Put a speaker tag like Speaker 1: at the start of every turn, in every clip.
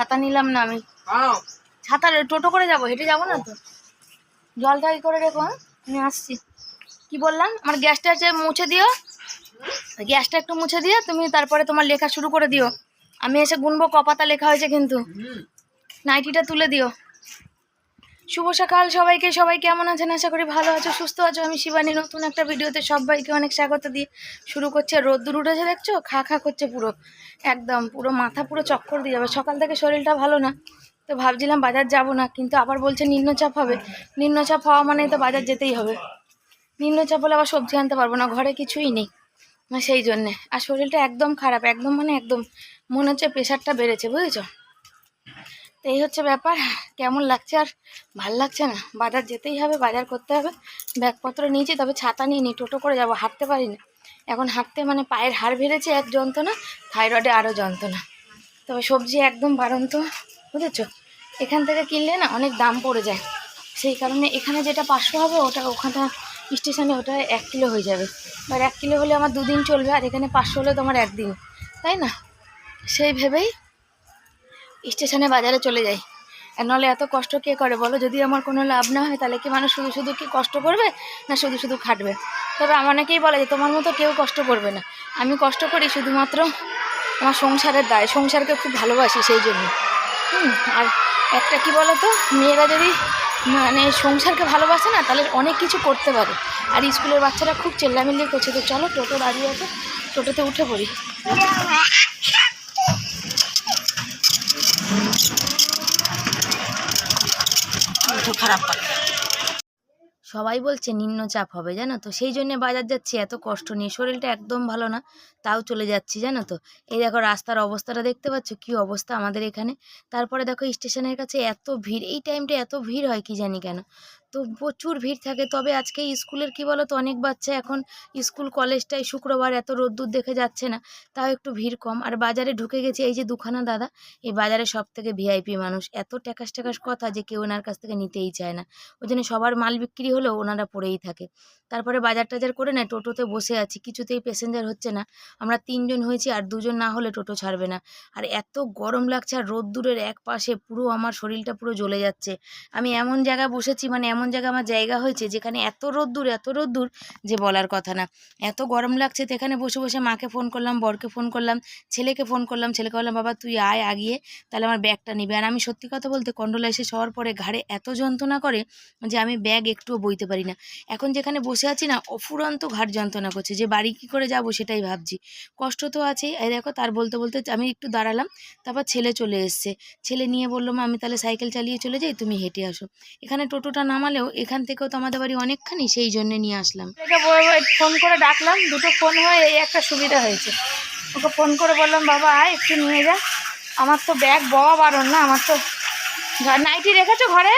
Speaker 1: ছাতা নিলাম না আমি। ছাতা টোটো করে যাব হেঁটে যাব না তো? জলটা ই করে রেখো হ্যাঁ? আমি আসছি। কি বললাম? আমার গ্যাসটা আছে মুছে দিও। গ্যাসটা একটু মুছে দিও তুমি তারপরে তোমার লেখা শুরু করে দিও। আমি এসে গুনবো কপাতা লেখা হয়েছে কিন্তু। নাইটিটা তুলে দিও। শুভ সকাল সবাইকে। সবাই কেমন আছেন? আশা করি ভালো আছো, সুস্থ আছো। আমি শিবানী, নতুন একটা ভিডিওতে সবাইকে অনেক স্বাগত দিয়ে শুরু করছে, রোদ্দুর উঠেছে দেখছ? খা খা করছে পুরো। একদম পুরো মাথা পুরো চক্কর দিয়ে যাবে। সকাল থেকে শরীরটা ভালো না, তো ভাবছিলাম বাজার যাব না, কিন্তু আবার বলছে নিম্নচাপ হবে। নিম্নচাপ হওয়া মানেই তো বাজার যেতেই হবে। নিম্নচাপ হলে আবার সবজি আনতে পারব না, ঘরে কিছুই নেই। সেই জন্যে। আর শরীরটা একদম খারাপ, একদম মানে একদম। মনে হচ্ছে প্রেশারটা বেড়েছে, বুঝেছ? তো এই হচ্ছে ব্যাপার। কেমন লাগছে আর ভালো লাগছে না? বাজার যেতেই হবে, বাজার করতে হবে। ব্যাগপত্র নিয়েছি, তবে ছাতা নিয়ে নি টোটো করে যাব, হাঁটতে পারি না এখন হাঁটতে মানে পায়ের হাড় বেড়েছে এক যন্ত্রণা থাইরয়েডে আরও যন্ত্রণা। তবে সবজি একদম বাড়ন্ত, বুঝেছ? এখান থেকে কিনলে না অনেক দাম পড়ে যায়। সেই কারণে এখানে যেটা পাঁচশো হবে, ওটা ওখানটা স্টেশনে ওটা এক কিলো হয়ে যাবে। এবার এক কিলো হলে আমার দুদিন চলবে, আর এখানে পাঁচশো হলে তোমার একদিন। তাই না? সেই ভেবেই স্টেশনে বাজারে চলে যাই। আর নাহলে এত কষ্ট কে করে বলো? যদি আমার কোনো লাভ না হয়, তাহলে কি মানুষ শুধু শুধু কি কষ্ট করবে, না শুধু শুধু খাটবে? তবে অনেকেই বলে যে, তোমার মতো কেউ কষ্ট করবে না। আমি কষ্ট করি শুধুমাত্র আমার সংসারের দায়, সংসারকে খুব ভালোবাসি সেই জন্য। হুম, আর একটা কি বলো তো মেয়েরা যদি মানে সংসারকে ভালোবাসে না, তাহলে অনেক কিছু করতে পারে। আর স্কুলের বাচ্চারা খুব চেল্লামিল্লি করছে। তো চলো টোটো দাঁড়িয়ে আছে, টোটোতে উঠে পড়ি।
Speaker 2: খারাপ করে
Speaker 1: সবাই বলছে নিম্নচাপ হবে, জানো তো? সেই জন্যে বাজার যাচ্ছি, এত কষ্ট নিয়ে। শরীরটা একদম ভালো না, তাও চলে যাচ্ছি, জানো তো? এই দেখো রাস্তার অবস্থাটা দেখতে পাচ্ছ? কি অবস্থা আমাদের এখানে? তারপরে দেখো স্টেশনের কাছে এত ভিড়, এই টাইমটা এত ভিড় হয় কি জানি কেন? তো প্রচুর ভিড় থাকে। তবে আজকে স্কুলের কি বলো তো অনেক বাচ্চা এখন স্কুল কলেজটাই শুক্রবার এত রোদ্দুর দেখে যাচ্ছে না, তাও একটু ভিড় কম। আর বাজারে ঢুকে গেছে এই যে দুখানা দাদা, এই বাজারে সব থেকে ভিআইপি মানুষ। এত ট্যাকাস ট্যাকাস কথা যে কেউ ওনার কাছ থেকে নিতেই চায় না। ওই জন্য সবার মাল বিক্রি হলেও ওনারা পড়েই থাকে। তারপরে বাজার টাজার করে নেয় টোটোতে বসে আছি, কিছুতেই প্যাসেঞ্জার হচ্ছে না। আমরা তিনজন হয়েছি আর দুজন না হলে টোটো ছাড়বে না। আর এত গরম লাগছে আর রোদ্দুরের এক পাশে পুরো আমার শরীরটা পুরো জ্বলে যাচ্ছে। আমি এমন জায়গায় বসেছি মানে এমন জায়গায় আমার জায়গা হয়েছে যেখানে এত রোদ্দুর এত রোদ্দুর যে বলার কথা না। এত গরম লাগছে তো এখানে বসে বসে মাকে ফোন করলাম, বরকে ফোন করলাম, ছেলেকে ফোন করলাম, ছেলেকে বললাম, বাবা, তুই আয় আগিয়ে, তাহলে আমার ব্যাগটা নিবি। আর আমি সত্যি কথা বলতে কন্ডোলা এসে শোয়ার পরে ঘাড়ে এত যন্ত্রণা করে যে আমি ব্যাগ একটুও বইতে পারি না। এখন যেখানে বসে আছি না, অফুরন্ত ঘাট যন্ত্রণা করছে যে বাড়ি কী করে যাব সেটাই ভাবছি। কষ্ট তো আছেই। এই দেখো, তার বলতে বলতে আমি একটু দাঁড়ালাম, তারপর ছেলে চলে এসছে। ছেলে নিয়ে বলল, মা, আমি তাহলে সাইকেল চালিয়ে চলে যাই, তুমি হেঁটে আসো। এখানে টোটোটা নামালেও এখান থেকেও তো আমাদের বাড়ি অনেকখানি সেই জন্য নিয়ে আসলাম। ফোন করে ডাকলাম, দুটো ফোন হয়ে এই একটা সুবিধা হয়েছে। ওকে ফোন করে বললাম, বাবা, আয় একটু নিয়ে যা। আমার তো ব্যাগ বওয়া বারণ না, আমার তো নাইটি রেখেছো ঘরে?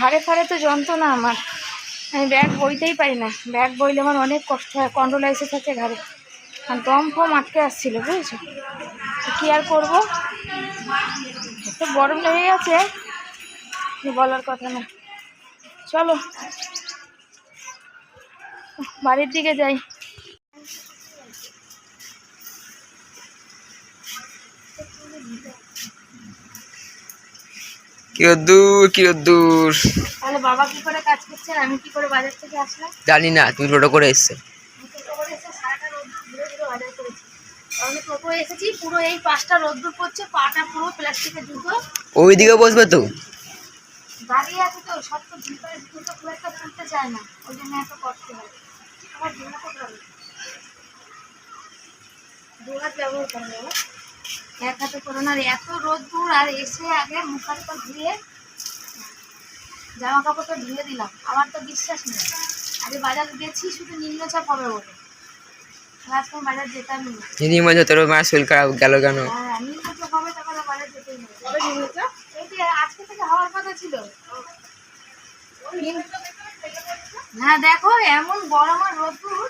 Speaker 1: ঘাড়ে ফাড়ে তো যন্ত্রণা আমার। আমি ব্যাগ বইতেই পারি না। ব্যাগ বইলে আমার অনেক কষ্ট হয় কন্ট্রোল এসে থাকে ঘাড়ে। আর দম ফম আটকে আসছিল, বুঝেছ? কী আর করব? এত গরম লেগে গেছে বলার কথা না। চলো। বাড়ির দিকে যাই।
Speaker 2: কি দূর কি
Speaker 1: তাহলে বাবা কি করে কাজ করছেন আমি কি করে বাজার থেকে আসলাম?
Speaker 2: জানি না তুমি টোটো করে এসছো।
Speaker 1: টোটো এসেছি পুরো এই পাঁচটা রোদ্দুর পড়ছে পাটা পুরো প্লাস্টিকের জুতো।
Speaker 2: ওইদিকে বসবে তো?
Speaker 1: দাঁড়িয়ে আছে তো সব তো ভিতরে জুতো খুব একটা তুলতে চায় না ওই জন্য এত কষ্ট হয়। আমার জন্য করতে হবে দু ব্যবহার করেন বাবা। এক হাতে করোন এত রোদ্দুর আর এসে আগে মুখ হাত ধুয়ে জামা কাপড়টা ধুয়ে দিলাম। আমার তো বিশ্বাস নেই। আগে বাজার গেছি শুধু নিম্নচাপ হবে বলে। বাজার যেতাম না।
Speaker 2: তোর খারাপ গেল কেন?
Speaker 1: হ্যাঁ নিম্নচাপ হবে তখন বাজার যেতেই হবে। নিম্নচাপ? এই আজকে থেকে হওয়ার কথা ছিল। হ্যাঁ দেখো, এমন গরম আর রোদ্দুর।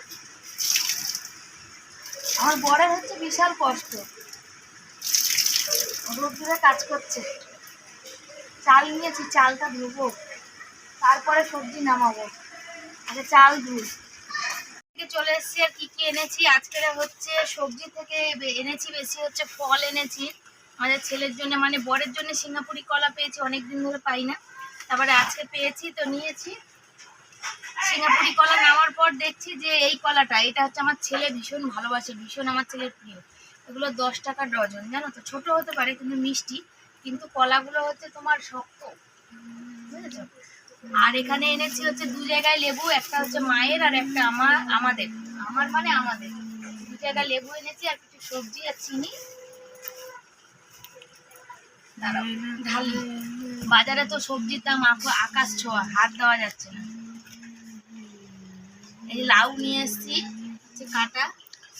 Speaker 1: আমার বরের হচ্ছে বিশাল কষ্ট। রোদ্দুরে কাজ করছে। চাল নিয়েছি, চালটা ধুবো। তারপরে সবজি নামাবো। আগে চাল ধুই। চলে এসেছি আর কি কি এনেছি? আজকে হচ্ছে সবজি থেকে এনেছি, বেশি হচ্ছে ফল এনেছি। আমাদের ছেলের জন্য মানে বরের জন্য সিঙ্গাপুরি কলা পেয়েছি অনেক দিন ধরে পাই না। তারপরে আজকে পেয়েছি, তো নিয়েছি। সিঙ্গাপুরি কলা নেওয়ার পর দেখছি যে এই কলাটা, এটা হচ্ছে আমার ছেলে ভীষণ ভালোবাসে, ভীষণ আমার ছেলের প্রিয়। এগুলো দশ টাকা ডজন, জানো তো? ছোট হতে পারে, কিন্তু মিষ্টি। কিন্তু কলাগুলো হচ্ছে তোমার শক্ত। বুঝেছ? আর এখানে এনেছি হচ্ছে দু জায়গায় লেবু, একটা হচ্ছে মায়ের আর একটা আমার, আমাদের। আমার মানে আমাদের। দু জায়গায় লেবু এনেছি, আর কিছু সবজি আর চিনি। ঢালি। বাজারে তো সবজির দাম আকাশ ছোঁয়া হাত দেওয়া যাচ্ছে না। এই লাউ নিয়ে এসেছি হচ্ছে কাটা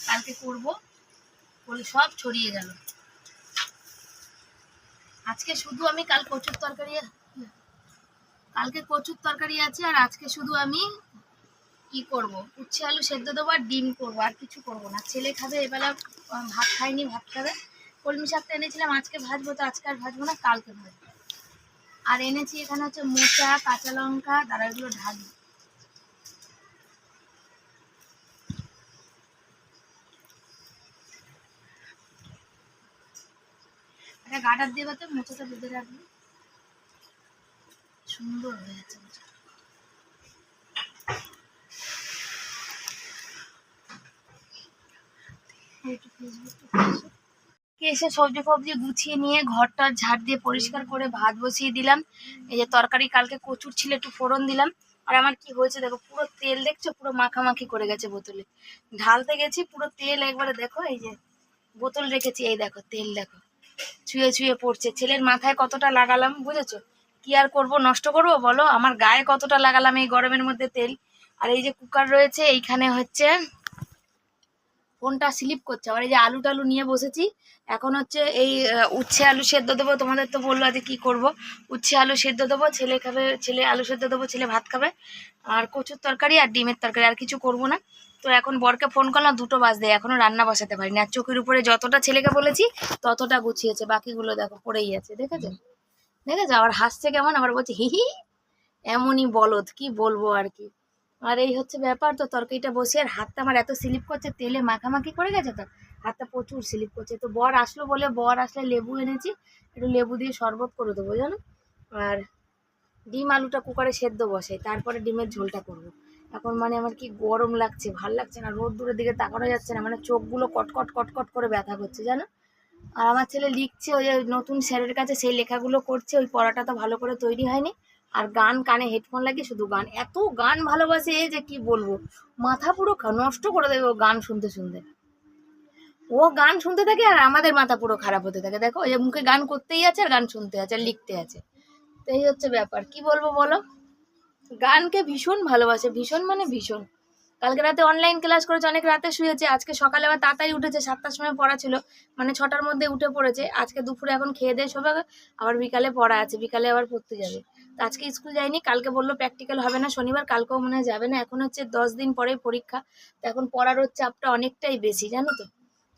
Speaker 1: কালকে করব। বলে সব ছড়িয়ে গেল। আজকে শুধু আমি কাল কচুর তরকারি কালকে কচুর তরকারি আছে আর আজকে শুধু আমি কি করব। উচ্ছে আলু সেদ্ধ দেবো আর ডিম করব আর কিছু করব না। ছেলে খাবে এবেলা ভাত খায়নি ভাত খাবে। কলমি শাকটা এনেছিলাম, আজকে ভাজবো তো, আজকে আর ভাজবো না, কালকে ভাজবো। আর এনেছি এখানে হচ্ছে মোচা, কাঁচা লঙ্কা তারা এগুলো ঢালি। একটা গাডার দিয়ে তো মোচাটা বেঁধে রাখবি। সুন্দর হয়েছে মোচাটা। এসে সবজি ফবজি গুছিয়ে নিয়ে ঘরটা ঝাড় দিয়ে পরিষ্কার করে ভাত বসিয়ে দিলাম। এই যে তরকারি কালকে কচুর ছিল, একটু ফোড়ন দিলাম। আর আমার কি হয়েছে দেখো, পুরো তেল দেখছ? পুরো মাখামাখি করে গেছে বোতলে। ঢালতে গেছি, পুরো তেল একবারে দেখো, এই যে বোতল রেখেছি, এই দেখো, তেল দেখো। ছুঁয়ে ছুঁয়ে পড়ছে। ছেলের মাথায় কতটা লাগালাম, বুঝেছ? কি আর করব, নষ্ট করব বলো? আমার গায়ে কতটা লাগালাম এই গরমের মধ্যে তেল? আর এই যে কুকার রয়েছে, এইখানে হচ্ছে ফোনটা স্লিপ করছে। আবার এই যে আলু টালু নিয়ে বসেছি। এখন হচ্ছে এই উচ্ছে আলু সেদ্ধ দেবো। তোমাদের তো বলল আজকে কী করব? উচ্ছে আলু সেদ্ধ দেবো, ছেলে খাবে, ছেলে আলু সেদ্ধ দেবো, ছেলে ভাত খাবে। আর কচুর তরকারি আর ডিমের তরকারি, আর কিছু করব না। তো এখন বরকে ফোন করলাম, দুটো বাজ দেয় এখনও রান্না বসাতে পারিনি। আর চোখের উপরে যতটা ছেলেকে বলেছি, ততটা গুছিয়েছে। বাকিগুলো দেখো, পড়েই আছে। দেখেছ? দেখেছ? আবার হাসছে কেমন? আবার বলছে হি হি। এমনই বলদ, কি বলব আর কি। আর এই হচ্ছে ব্যাপার তো, তরকারিটা বসে আর হাতটা আমার এত স্লিপ করছে, তেলে মাখামাখি করে গেছে তো? হাতটা প্রচুর স্লিপ করছে। তো বর আসলো বলে, বর আসলে লেবু এনেছি, একটু লেবু দিয়ে শরবত করে দেবো, জানো? আর ডিম আলুটা কুকারে সেদ্ধ বসে, তারপরে ডিমের ঝোলটা করব। এখন মানে আমার কি গরম লাগছে, ভালো লাগছে না, রোদ দূরের দিকে তাকানো যাচ্ছে না মানে চোখগুলো কটকট কটকট করে ব্যথা করছে, জানো? আর আমার ছেলে লিখছে, ওই নতুন স্যারের কাছে সেই লেখাগুলো করছে, ওই পড়াটা তো ভালো করে তৈরি হয়নি। আর গান কানে হেডফোন লাগিয়ে শুধু গান। এত গান ভালোবাসে যে কি বলব? মাথা পুরো নষ্ট করে দেবে ও গান শুনতে শুনতে। ও গান শুনতে থাকে আর আমাদের মাথা পুরো খারাপ হতে থাকে। দেখো যে মুখে গান করতেই আছে আর গান শুনতে আছে আর লিখতে আছে। তো এই হচ্ছে ব্যাপার। কি বলব বলো? গানকে ভীষণ ভালোবাসে। ভীষণ মানে ভীষণ। কালকে রাতে অনলাইন ক্লাস করেছে, অনেক রাতে শুয়েছে। আজকে সকালে আবার তাড়াতাড়ি উঠেছে, সাতটার সময় পড়া ছিল। মানে ছটার মধ্যে উঠে পড়েছে। আজকে দুপুরে এখন খেয়ে দিয়ে শোবে আবার বিকালে পড়া আছে। বিকালে আবার পড়তে যাবে। আজকে স্কুল যায়নি, কালকে বলল প্র্যাকটিক্যাল হবে না, শনিবার কালকেও মনে যাবে না, এখন হচ্ছে দশ দিন পরে পরীক্ষা, তো এখন পড়ারও চাপটা অনেকটাই বেশি, জানো তো?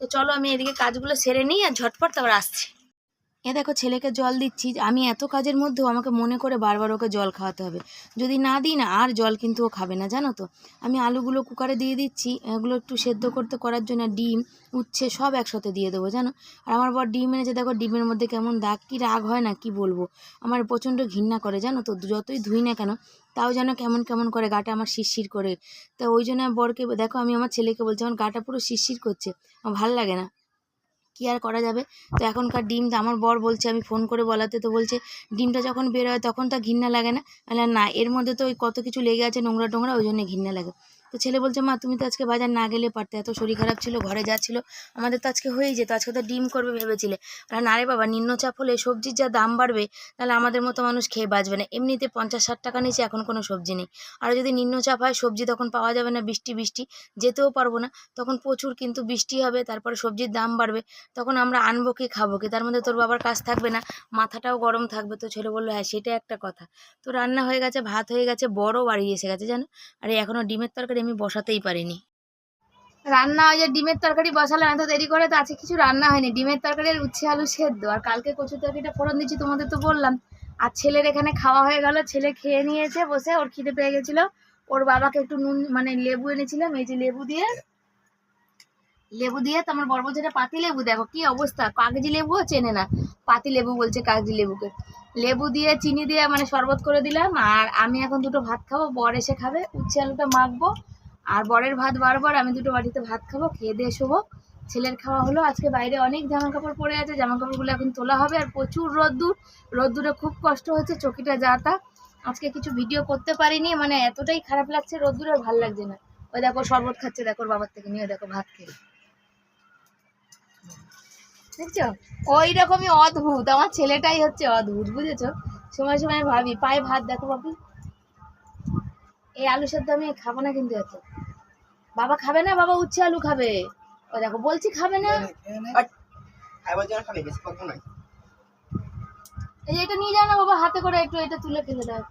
Speaker 1: তো চলো আমি এদিকে কাজগুলো সেরে নিই আর ঝটপট তারপর আসছি। এ দেখো, ছেলেকে জল দিচ্ছি, আমি এত কাজের মধ্যেও আমাকে মনে করে বারবার ওকে জল খাওয়াতে হবে। যদি না দিই না, আর জল কিন্তু ও খাবে না, জানো তো? আমি আলুগুলো কুকারে দিয়ে দিচ্ছি, এগুলো একটু সেদ্ধ করতে, করার জন্য ডিম, উচ্ছে সব একসাথে দিয়ে দেবো, জানো? আর আমার বর ডিম এনেছে, দেখো, ডিমের মধ্যে কেমন দাগ, কি রাগ হয় না, কি বলব? আমার প্রচণ্ড ঘৃণা করে, জানো তো? যতই ধুই না কেন, তাও যেন কেমন কেমন করে গাটা আমার শিরশির করে। তা ওই জন্য বরকে, দেখো, আমি আমার ছেলেকে বলছি, আমার গাটা পুরো শিরশির করছে, আমার ভালো লাগে না। কি আর করা যাবে? তো এখনকার ডিম আমার বর বলছে, আমি ফোন করে বলাতে তো বলছে, ডিমটা যখন বের হয় তখন তো ঘৃণা লাগে না? না, এর মধ্যে তো ওই কত কিছু লেগে আছে নোংরা টোংরা ওই জন্য ঘৃণা লাগে। তো ছেলে বলছে, মা, তুমি তো আজকে বাজার না গেলে পারতে। এত শরীর খারাপ ছিল, ঘরে যা ছিল, আমাদের তো আজকে হয়েই যেত। আজকে তো ডিম করবে ভেবেছিলে। আর না রে বাবা, নিম্নচাপ হলে সবজির যা দাম বাড়বে, তাহলে আমাদের মতো মানুষ খেয়ে বাঁচবে না। এমনিতে পঞ্চাশ ষাট টাকা নিচে এখন কোনো সবজি নেই। আর যদি নিম্নচাপ হয়, সবজি তখন পাওয়া যাবে না, বৃষ্টি বৃষ্টি, যেতেও পারব না। তখন প্রচুর কিন্তু বৃষ্টি হবে, তারপরে সবজির দাম বাড়বে। তখন আমরা আনব কি খাব কি? তার মধ্যে তোর বাবার কাজ থাকবে না, মাথাটাও গরম থাকবে। তো ছেলে বলল হ্যাঁ সেটা একটা কথা। তো রান্না হয়ে গেছে, ভাত হয়ে গেছে, বড় বাড়ি এসে গেছে, জানো? আর এখনও ডিমের তরকারি আমি বসাতেই পারিনি। রান্না ওই যে ডিমের তরকারি বসালাম এত দেরি করে, তো আজকে কিছু রান্না হয়নি। ডিমের তরকারি আর উচ্ছে আলু সেদ্ধ। আর কালকে কচু তরকারিটা ফোড়ন দিচ্ছি তোমাদের তো বললাম। আর ছেলের এখানে খাওয়া হয়ে গেল, ছেলে খেয়ে নিয়েছে বসে, ওর খিদে পেয়ে গেছিল। ওর বাবাকে একটু নুন মানে লেবু এনেছিলাম, এই যে লেবু দিয়ে। লেবু দিয়ে তো আমার বড় পাতি লেবু, দেখো কি অবস্থা। কাগজি লেবুও চেনে না। পাতি লেবু বলছে কাগজি লেবুকে। লেবু দিয়ে, চিনি দিয়ে মানে শরবত করে দিলাম। আর আমি এখন দুটো ভাত খাব, বর এসে খাবে। উচ্ছে আলুটা মাখবো। আর বরের ভাত বারবার, আমি দুটো বাটিতে ভাত খাব, খেয়ে দিয়ে শোবো। ছেলের খাওয়া হলো। আজকে বাইরে অনেক জামা কাপড় পরে আছে। জামা কাপড়গুলো এখন তোলা হবে। আর প্রচুর রোদ্দুর। রোদ্দুরে খুব কষ্ট হচ্ছে, চকিটা যা তা। আজকে কিছু ভিডিও করতে পারিনি। মানে এতটাই খারাপ লাগছে রোদ্দুরে ভালো লাগছে না। ওই দেখো, শরবত খাচ্ছে, দেখো বাবার থেকে। নিয়ে দেখো ভাত খেয়ে। দেখছ ওই রকমই অদ্ভুত। আমার ছেলেটাই হচ্ছে অদ্ভুত বুঝেছ? সময় সময় ভাবি পায়ে ভাত দেখো বাপি। এই আলু সেদ্ধ আমি খাব না কিন্তু এত। বাবা খাবে না? বাবা উচ্ছে আলু খাবে। ও দেখো বলছি খাবে না। এই যে এটা নিয়ে যাও না বাবা হাতে করে একটু এটা তুলে ফেলে দাও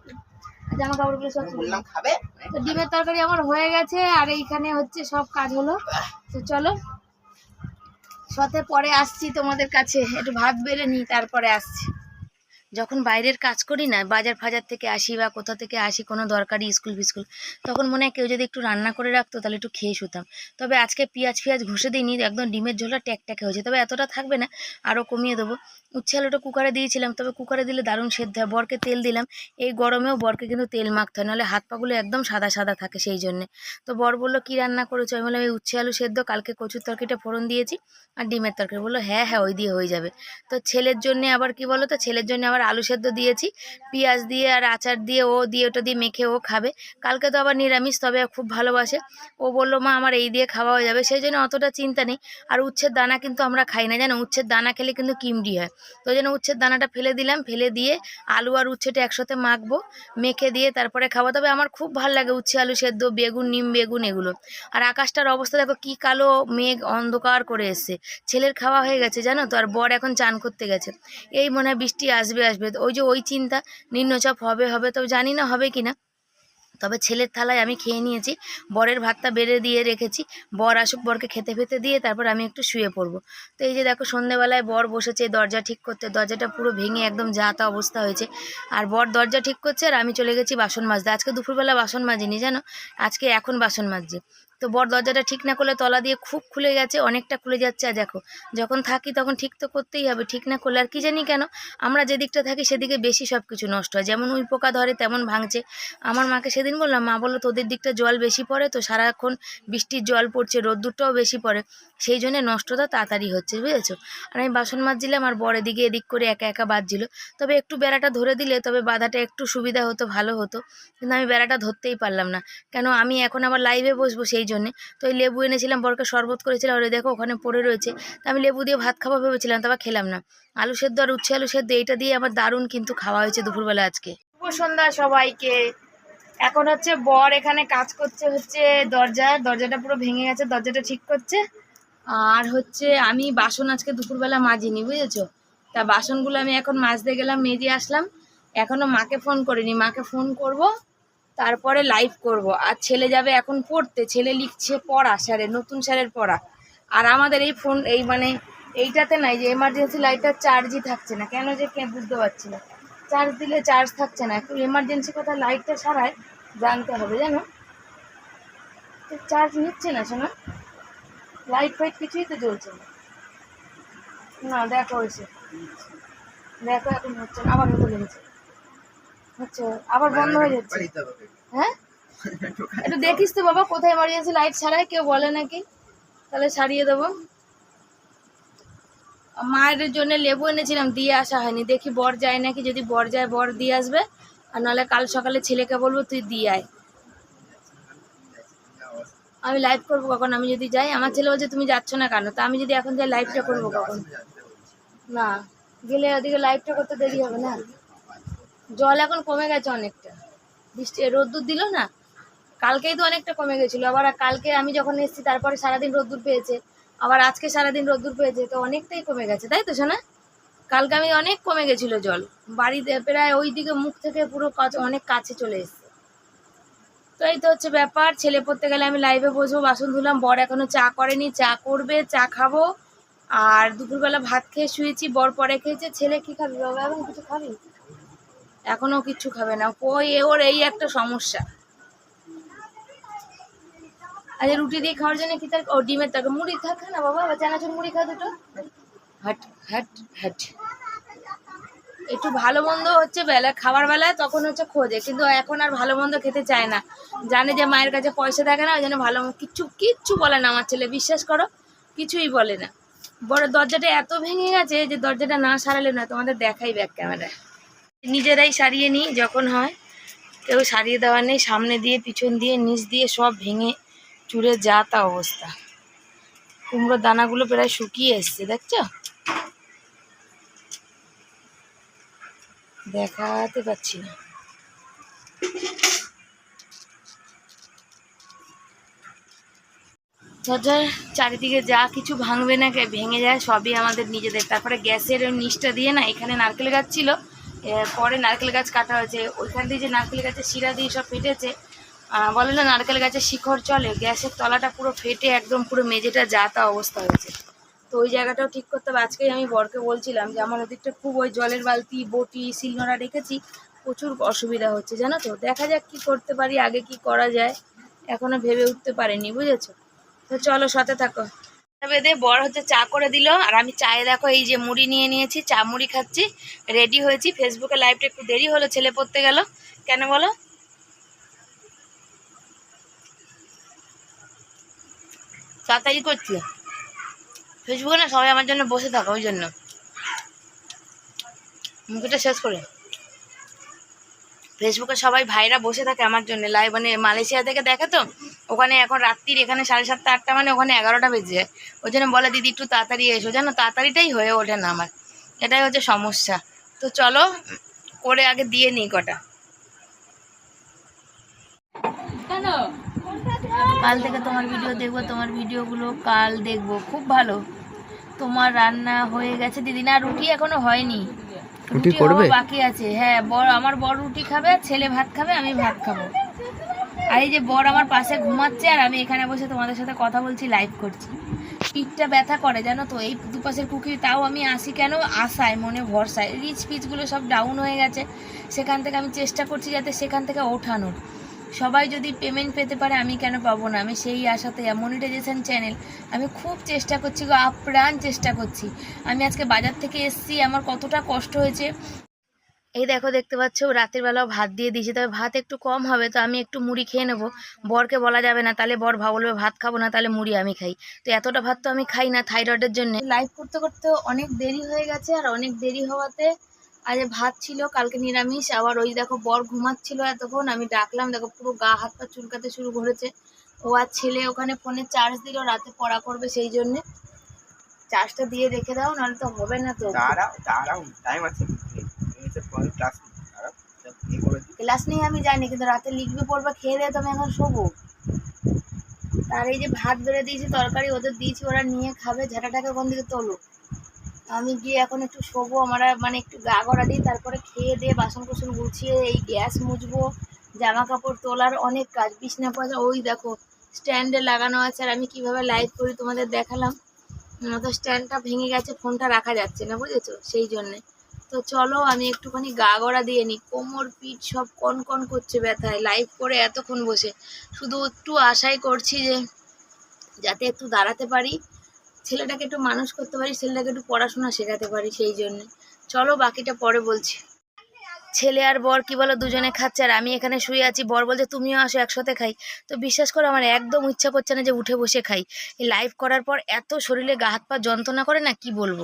Speaker 1: জামা কাপড়গুলো সব
Speaker 3: আমি বললাম খাবে?
Speaker 1: তো ডিমের তরকারি আমার হয়ে গেছে আর এইখানে হচ্ছে সব কাজ হলো। তো চলো। সাথে পরে আসছি তোমাদের কাছে, একটু ভাত বেড়ে নিই, তারপরে আসছি। যখন বাইরের কাজ করি না, বাজার ফাজার থেকে আসি বা কোথা থেকে আসি, কোনো দরকারি স্কুল ফিস্কুল, তখন মনে হয় কেউ যদি একটু রান্না করে রাখতো, তাহলে একটু খেয়ে শুতাম। তবে আজকে পেঁয়াজ ফিয়াজ ঘষে দিইনি, একদম ডিমের ঝোলটা ট্যাক ট্যাকে হয়েছে। তবে এতটা থাকবে না আরও কমিয়ে দেবো। উচ্ছে আলুটা কুকারে দিয়েছিলাম, তবে কুকারে দিলে দারুণ সেদ্ধ হয়। বরকে তেল দিলাম, এই গরমেও বরকে কিন্তু তেল মাখতে হয়, নাহলে হাত পাগুলো একদম সাদা সাদা থাকে সেই জন্যে। তো বর বলল, কী রান্না করেছ? আমি বললাম, এই উচ্ছে আলু সেদ্ধ, কালকে কচুর তরকারিটা ফোড়ন দিয়েছি আর ডিমের তরকারি। বলল হ্যাঁ হ্যাঁ ওই দিয়ে হয়ে যাবে। তো ছেলের জন্য আবার কি বলো তো ছেলের জন্য আবার আলু সেদ্ধ দিয়েছি, পেঁয়াজ দিয়ে আর আচার দিয়ে, ও দিয়ে ওটা দিয়ে মেখে ও খাবে। কালকে তো আবার নিরামিষ, তবে খুব ভালোবাসে। ও বলল, মা, আমার এই দিয়ে খাওয়া হয়ে যাবে। সেই জন্য অতটা চিন্তা নেই। আর উচ্ছের দানা কিন্তু আমরা খাই না, জানো? উচ্ছের দানা খেলে কিন্তু কিমড়ি হয়। তো জন্য উচ্ছের দানাটা ফেলে দিলাম, ফেলে দিয়ে আলু আর উচ্ছেটা একসাথে মাখবো, মেখে দিয়ে তারপরে খাওয়া তবে আমার খুব ভালো লাগে উচ্ছে, আলু সেদ্ধ, বেগুন, নিম বেগুন এগুলো। আর আকাশটার অবস্থা দেখো কি কালো মেঘ, অন্ধকার করে এসছে। ছেলের খাওয়া হয়ে গেছে, জানো তো? আর বর এখন চান করতে গেছে। এই মনে হয় বৃষ্টি আসবে আসবে। ওই যে ওই চিন্তা, নিম্নচাপ হবে হবে, তো জানি না হবে কি না তবে ছেলের থালায় আমি খেয়ে নিয়েছি। বরের ভাতটা বেড়ে দিয়ে রেখেছি। বর আসুক, বরকে খেতে ফেতে দিয়ে তারপর আমি একটু শুয়ে পড়ব। তো এই যে দেখো, সন্ধেবেলায় বর বসেছে দরজা ঠিক করতে। দরজাটা পুরো ভেঙে একদম যাতা অবস্থা হয়েছে। আর বর দরজা ঠিক করছে আর আমি চলে গেছি বাসন মাজতে। আজকে দুপুরবেলা বাসন মাজিনি, জানো? আজকে এখন বাসন মাজছি। তো বর দরজাটা ঠিক না করলে তলা দিয়ে খুব খুলে গেছে, অনেকটা খুলে যাচ্ছে। আর দেখো, যখন থাকি তখন ঠিক তো করতেই হবে, ঠিক না করলে আর কি জানি কেন? আমরা যেদিকটা থাকি সেদিকে বেশি সব কিছু নষ্ট হয়। যেমন উই পোকা ধরে তেমন ভাঙছে। আমার মাকে সেদিন বললাম, মা বলল তোদের দিকটা জল বেশি পড়ে তো, সারাক্ষণ বৃষ্টির জল পড়ছে, রোদ্দুরটাও বেশি পড়ে। সেই জন্যে নষ্টটা তাড়াতাড়ি হচ্ছে, বুঝেছ? আর আমি বাসন মাজছিলাম, আর বর এদিকে এদিক করে একা একা বাজছিল। তবে একটু বেড়াটা ধরে দিলে তবে বাধাটা একটু সুবিধা হতো, ভালো হতো। কিন্তু আমি বেড়াটা ধরতেই পারলাম না। কেন আমি এখন আবার লাইভে বসবো, সেই জন্যে। তো ওই লেবু এনেছিলাম, বরকে শরবত করেছিলাম ওই দেখো ওখানে পড়ে রয়েছে। তো আমি লেবু দিয়ে ভাত খাব ভেবেছিলাম তবে খেলাম না। আলু সেদ্ধ আর উচ্ছে আলু সেদ্ধ, এইটা দিয়ে আমার দারুণ কিন্তু খাওয়া হয়েছে দুপুরবেলা আজকে। শুভ সন্ধ্যা সবাইকে। এখন হচ্ছে বর এখানে কাজ করছে হচ্ছে দরজা, দরজাটা পুরো ভেঙে গেছে, দরজাটা ঠিক করছে। আর হচ্ছে আমি বাসন আজকে দুপুরবেলা মাজিনি, বুঝেছ? তা বাসনগুলো আমি এখন মাজতে গেলাম, মেজে আসলাম। এখনও মাকে ফোন করিনি, মাকে ফোন করব। তারপরে লাইভ করব। আর ছেলে যাবে এখন পড়তে, ছেলে লিখছে পড়া স্যারের নতুন স্যারের পড়া। আর আমাদের এই ফোন এই মানে এইটাতে নাই যে এমার্জেন্সি লাইটটা চার্জই থাকছে না। কেন যে কে বুঝতে পারছি না। চার্জ দিলে চার্জ থাকছে না। একটু এমার্জেন্সি কথা লাইটটা ছাড়ায় জানতে হবে, জানো? চার্জ নিচ্ছে না শোনা। লাইট ফাইট কিছুই তো জ্বলছে না। না, দেখো হয়েছে। দেখো, এখন হচ্ছে না আবার হতে লেগেছে হচ্ছে আবার বন্ধ হয়ে যাচ্ছে। হ্যাঁ? একটু দেখিস তো বাবা, কোথায় এমার্জেন্সি লাইট ছাড়ায় কেউ বলে নাকি? তাহলে সারিয়ে দেবো। মায়ের জন্য লেবু এনেছিলাম, দিয়ে আসা হয়নি। দেখি বর যায় নাকি? যদি বর যায়, বর দিয়ে আসবে। আর নাহলে কাল সকালে ছেলেকে বলব, তুই দিয়ে আয়। আমি লাইভ করব কখন? আমি যদি যাই, আমার ছেলে বলছে, তুমি যাচ্ছ না কেন? তা আমি যদি এখন যাই লাইভটা করব কখন? না, গেলে ওদিকে লাইভটা করতে দেরি হবে না। জল এখন কমে গেছে অনেকটা। বৃষ্টি, রোদ্দুর দিল না? কালকেই তো অনেকটা কমে গেছিল। আবার কালকে আমি যখন এসেছি, তারপরে সারাদিন রোদ্দুর পেয়েছে। আবার আজকে সারাদিন রোদ্দুর পেয়েছে, তো অনেকটাই কমে গেছে। তাই তো শোনা কালকে আমি অনেক কমে গেছিল জল। বাড়িতে প্রায় ওই দিকে মুখ থেকে পুরো অনেক কাছে চলে এসছে। তো এই তো হচ্ছে ব্যাপার। ছেলে পড়তে গেলে আমি লাইভে বসবো, বাসন ধুলাম। বর এখনও চা করেনি, চা করবে, চা খাব। আর দুপুরবেলা ভাত খেয়ে শুয়েছি, বর পরে খেয়েছে। ছেলে কি খাবি বাবা? এখন কিছু খাবি? এখনও কিচ্ছু খাবে না। ওই ওর এই একটা সমস্যা। আচ্ছা রুটি দিয়ে খাওয়ার জন্য কি তার ও ডিমের তরকারি মুড়ি খা না বাবা চানাচুর মুড়ি খা দুটো। হাট হাট হাট। একটু ভালো মন্দ হচ্ছে বেলা খাবার বেলায় তখন হচ্ছে খোঁজে। কিন্তু এখন আর ভালো মন্দ খেতে চায় না। জানে যে মায়ের কাছে পয়সা থাকে না, ওই জন্য ভালো কিচ্ছু কিচ্ছু বলে না আমার ছেলে, বিশ্বাস করো, কিছুই বলে না। বড় দরজাটা এত ভেঙে গেছে যে দরজাটা না সারালে না তোমাদের দেখাই ব্যাক ক্যামেরায় নিজেরাই সারিয়ে নিই যখন হয়। কেউ সারিয়ে দেওয়া নেই, সামনে দিয়ে, পিছন দিয়ে, নিচ দিয়ে সব ভেঙে চুরে যা তা অবস্থা। কুমড়োর দানাগুলো প্রায় শুকিয়ে এসছে, দেখছ? দেখাতে পাচ্ছি না। চারিদিকে যা কিছু ভাঙবে না ভেঙে যায় সবই আমাদের নিজেদের। তারপরে গ্যাসের নিচটা দিয়ে না, এখানে নারকেল গাছ ছিল পরে নারকেল গাছ কাটা হয়েছে। ওইখান দিয়ে যে নারকেল গাছের শিরা দিয়ে সব ফেটেছে বলে না নারকেল গাছের শিখর চলে, গ্যাসের তলাটা পুরো ফেটে একদম পুরো মেঝেটা যা তা অবস্থা হয়েছে। তো ওই জায়গাটাও ঠিক করতে হবে। আজকেই আমি বরকে বলছিলাম যে, আমার ওদিকটা খুব ওই জলের বালতি, বটি, শিলনোড়া রেখেছি। প্রচুর অসুবিধা হচ্ছে, জানো তো? দেখা যাক কি করতে পারি, আগে কি করা যায়? এখনও ভেবে উঠতে পারিনি, বুঝেছ? তো চলো, সাথে থাকো। বেঁধে বর হচ্ছে চা করে দিল। আর আমি চায়ে দেখো এই যে মুড়ি নিয়ে নিয়েছি, চা মুড়ি খাচ্ছি রেডি হয়েছি। ফেসবুকে লাইভটা একটু দেরি হলো, ছেলে পড়তে গেল। কেন বলো? তাড়াতাড়ি করছি। ফেসবুকে না সবাই আমার জন্য বসে থাকো, ওই জন্য। মুখটা শেষ করে। ফেসবুকে সবাই ভাইরা বসে থাকে আমার জন্য। লাইভ মানে মালয়েশিয়া থেকে দেখে তো? ওখানে এখন রাত্রির এখানে সাড়ে সাতটা আটটা মানে ওখানে এগারোটা বেজে। যায় ওই জন্য বলে দিদি একটু তাড়াতাড়ি এসো। জানো তাড়াতাড়িটাই হয়ে ওঠে না আমার। এটাই হচ্ছে সমস্যা। তো চলো করে আগে দিয়ে নিই কটা। কেন? কাল থেকে তোমার ভিডিও দেখব তোমার ভিডিওগুলো কাল দেখব। খুব ভালো। তোমার রান্না হয়ে গেছে দিদি। না রুটি এখনও হয়নি।
Speaker 2: রুটি করবে?
Speaker 1: বাকি আছে। হ্যাঁ বড় আমার বড় রুটি খাবে ছেলে ভাত খাবে আমি ভাত খাব। আর এই যে বর আমার পাশে ঘুমাচ্ছে আর আমি এখানে বসে তোমাদের সাথে কথা বলছি লাইভ করছি। পিঠটা ব্যথা করে জানো তো? এই দুপাশের কুকি তাও আমি আসি কেন? আশায় মনে ভরসায়। রিচ পিচগুলো সব ডাউন হয়ে গেছে। সেখান থেকে আমি চেষ্টা করছি যাতে সেখান থেকে ওঠানোর। সবাই যদি পেমেন্ট পেতে পারে, আমি কেন পাবো না? আমি সেই আশাতে মনিটাইজেশন চ্যানেল আমি খুব চেষ্টা করছি গো, আপ্রাণ চেষ্টা করছি। আমি আজকে বাজার থেকে এসেছি, আমার কতটা কষ্ট হয়েছে। এই দেখো, দেখতে পাচ্ছ, রাতের বেলাও ভাত দিয়ে দিয়েছি, তবে ভাত একটু কম হবে, তো আমি একটু মুড়ি খেয়ে নেব। বরকে বলা যাবে না, তাহলে বর বলবে, ভাত খাব না, তাহলে মুড়ি আমি খাই। তো এতটা ভাত তো আমি খাই না থাইরয়েডের জন্য। লাইভ করতে করতে অনেক দেরি হয়ে গেছে, আর অনেক দেরি হওয়াতে আজ ভাত ছিল কালকে নিরামিষ। আবার ওই দেখো বর ঘুমাচ্ছিল এতক্ষণ আমি ডাকলাম দেখো পুরো গা হাত পা চুলকাতে শুরু করেছে। ও আর ছেলে ওখানে ফোনে চার্জ দিল রাতে পড়া করবে সেই জন্যে। চার্জটা দিয়ে রেখে দাও নাহলে তো হবে না তো।
Speaker 3: দাঁড়াও দাঁড়াও টাইম আছে। ক্লাস
Speaker 1: নিয়ে আমি জানি কিন্তু রাতে লিখবে পড়বে খেয়ে দিয়ে তো আমি এখন শোবো। আর এই যে ভাত ধরে দিয়েছি তরকারি ওদের দিয়েছি ওরা নিয়ে খাবে ঝাঁটাটাকে ওখান থেকে তোলো। আমি গিয়ে এখন একটু শোবো, আমরা মানে একটু গা গড়া দিই, তারপরে খেয়ে দিয়ে বাসন কুসন গুছিয়ে এই গ্যাস মুছবো জামা কাপড় তোলার অনেক কাজ, বিছনা পয়সা, ওই দেখো স্ট্যান্ডে লাগানো আছে, আর আমি কীভাবে লাইভ করি তোমাদের দেখালাম। তো স্ট্যান্ডটা ভেঙে গেছে ফোনটা রাখা যাচ্ছে না, বুঝেছ? সেই জন্যে। তো চলো, আমি একটুখানি গা গড়া দিয়ে নিই কোমর, পিঠ সব কন কন করছে ব্যথায় লাইভ করে এতক্ষণ বসে। শুধু একটু আশাই করছি যে, যাতে একটু দাঁড়াতে পারি ছেলেটাকে একটু মানুষ করতে পারি, ছেলেটাকে একটু পড়াশোনা শেখাতে পারি সেই জন্যে। চলো বাকিটা পরে বলছি। ছেলে আর বর কি বলো দুজনে খাচ্ছে আর আমি এখানে শুয়ে আছি। বর বলছে, তুমিও আসো, একসাথে খাই। তো বিশ্বাস করো, আমার একদম ইচ্ছা করছে না যে উঠে বসে খাই। এই লাইভ করার পর এত শরীরে গা হাত পা যন্ত্রণা করে না, কি বলব?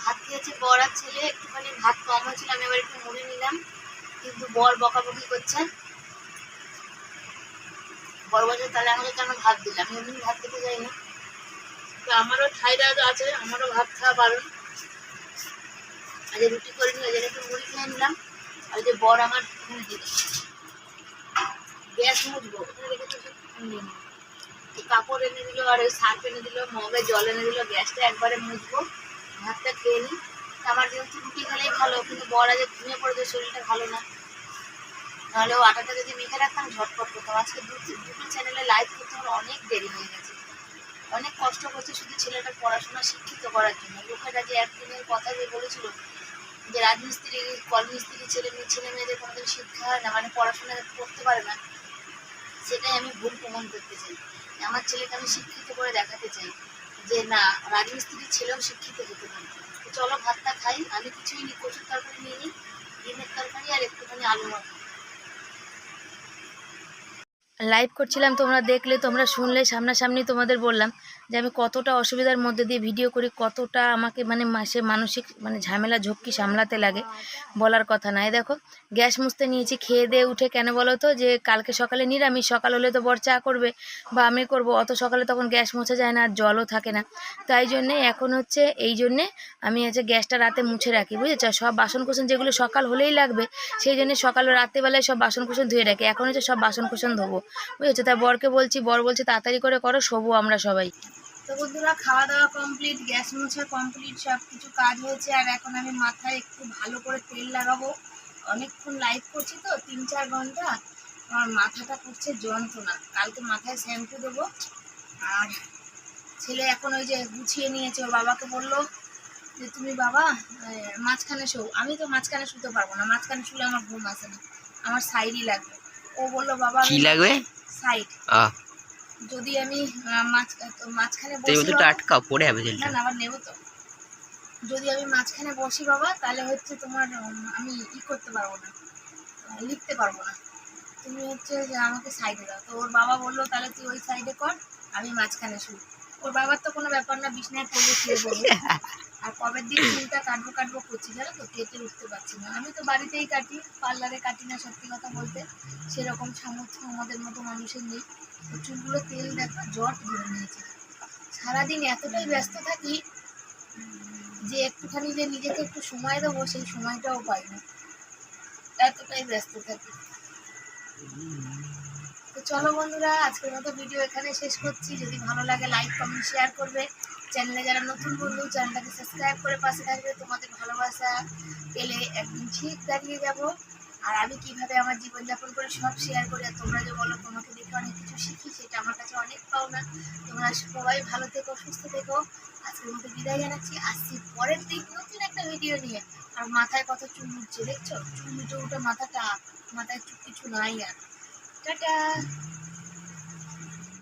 Speaker 1: ভাত খেয়েছে বর আর ছেলে, একটুখানি ভাত কম হয়েছিল, আমি এবার একটু মুড়ে নিলাম। কিন্তু বর বকাবকি করছে। বড় বছর তাহলে আমাকে কেন ভাত দিলে আমি এমনি ভাত খেতে যাই না তো আমারও থাইরয়েড আছে, আমারও ভাত খাওয়া বারণ। আজ রুটি করে নিয়ে একটু মুড়ি খেয়ে নিলাম। আর যে বর আমার এখানে দিল। গ্যাস মুছবো কাপড় এনে দিল, আর ওই সার্ফ এনে দিল, মগে জল এনে দিল, গ্যাসটা একবারে মুছবো। ভাতটা খেয়ে নিই আমার যেহেতু রুটি খেলেই ভালো, কিন্তু বর আজ ঘুমিয়ে পড়েছে, শরীরটা ভালো না। নাহলে ও আটাটা যদি মেখে রাখতাম, ঝটপট করতাম। আজকে দুটো চ্যানেলে লাইভ করতে আমার অনেক দেরি হয়ে গেছে। অনেক কষ্ট করছে শুধু ছেলেটার পড়াশোনা শিক্ষিত করার জন্য। লোকেরা যে একদিনের কথা যে বলেছিল যে রাজমিস্ত্রি কল মিস্ত্রি ছেলে মেয়ে, ছেলে মেয়েদের কোনোদিন শিক্ষা হয় না মানে পড়াশোনা করতে পারে না, সেটাই আমি ভুল প্রমাণ করতে চাই। আমার ছেলেকে আমি শিক্ষিত করে দেখাতে চাই যে না, রাজমিস্ত্রির ছেলেও শিক্ষিত হতে পারে। চলো ভাতটা খাই, আমি কিছুই কচুর তরকারি নিয়ে নিই ডিমের তরকারি আর একটুখানি আলু মাখা লাইভ করছিলাম তোমরা দেখলে তোমরা শুনলে সামনাসামনি তোমাদের বললাম। যে আমি কতটা অসুবিধার মধ্যে দিয়ে ভিডিও করি, কতটা আমাকে মানে মাসে মানসিক মানে ঝামেলা, ঝক্কি সামলাতে লাগে, বলার কথা নাই দেখো, গ্যাস মুছতে নিয়েছি, খেয়ে দিয়ে উঠে কেন বলো তো যে কালকে সকালে নিরামিষ, সকাল হলে তো বর চা করবে বা আমি করব, অত সকালে তখন গ্যাস মোছা যায় না আর জলও থাকে না। তাই জন্যে এখন হচ্ছে এই জন্যে আমি হচ্ছে গ্যাসটা রাতে মুছে রাখি, বুঝেছ? সব বাসন কুসন যেগুলো সকাল হলেই লাগবে, সেই জন্য সকাল রাত্রেবেলায় সব বাসন কুসন ধুয়ে রাখি। এখন হচ্ছে সব বাসন কুসন ধোবো, বুঝেছ? তাই বরকে বলছি, বর বলছে, তাড়াতাড়ি করে করো, শোবো আমরা সবাই। তো বন্ধুরা খাওয়া দাওয়া কমপ্লিট গ্যাস মোছা কমপ্লিট সব কিছু কাজ হয়েছে। আর এখন আমি মাথায় একটু ভালো করে তেল লাগাবো। অনেকক্ষণ লাইভ করছি তো তিন চার ঘণ্টা। আমার মাথাটা করছে যন্ত্রণা। কালকে মাথায় শ্যাম্পু দেবো। আর ছেলে এখন ওই যে গুছিয়ে নিয়েছে ওর বাবাকে বলল যে তুমি বাবা মাঝখানে শো। আমি তো মাঝখানে শুতে পারব না। মাঝখানে শুলে আমার ঘুম আসে না। আমার সাইডই লাগবে। ও বলল বাবা
Speaker 2: কি লাগবে?
Speaker 1: সাইড যদি আমি তো মাঝখানে বসি
Speaker 2: তো
Speaker 1: বাবা-
Speaker 2: আটকা পড়ে যাবে
Speaker 1: না না আবার নেব তো। যদি আমি মাঝখানে বসি বাবা তাহলে হচ্ছে তোমার আমি ই করতে পারব না। লিখতে পারব না। তুমি হচ্ছে আমাকে সাইডে দাও। তো ওর বাবা বলল তাহলে তুই ওই সাইডে কর আমি মাঝখানে শুই। ওর বাবার তো কোনো ব্যাপার না বিছনায় পড়লে শুয়ে পড়বে। আর কবের দিন চুলটা কাটবো কাটবো করছি জানো তো? কেটে উঠতে পারছি না। আমি তো বাড়িতেই কাটি, পার্লারে কাটি না সত্যি কথা বলতে। সেরকম সামর্থ্য আমাদের মতো মানুষের নেই। তো চুলগুলো তেল দেখো, জট ধরে নিয়েছে। সারাদিন এতটাই ব্যস্ত থাকি যে একটুখানি যে নিজেকে একটু সময় দেবো, সেই সময়টাও পাই না। এতটাই ব্যস্ত থাকি। তো চলো বন্ধুরা, আজকের মতো ভিডিও এখানে শেষ করছি। যদি ভালো লাগে লাইক কমেন্ট শেয়ার করবে। চ্যানেলে যারা নতুন বন্ধু, চ্যানেলটাকে সাবস্ক্রাইব করে পাশে থাকবে। তোমাদের ভালোবাসা পেলে একদিন ঠিক দাঁড়িয়ে যাব। আর আমি কীভাবে আমার জীবনযাপন করে সব শেয়ার করি, আর তোমরা যে বলো, তোমাকে দেখে অনেক কিছু শিখি, সেটা আমার কাছে অনেক পাওনা। তোমরা সবাই ভালো থেকো, সুস্থ থেকো। আজকের মতো বিদায় জানাচ্ছি। আসছি পরের দিন নতুন একটা ভিডিও নিয়ে। আর মাথায় কত চুল উঠছে দেখছ? চুল উঠে উঠে মাথাটা, মাথায় কিছু নাই আর। টাটা!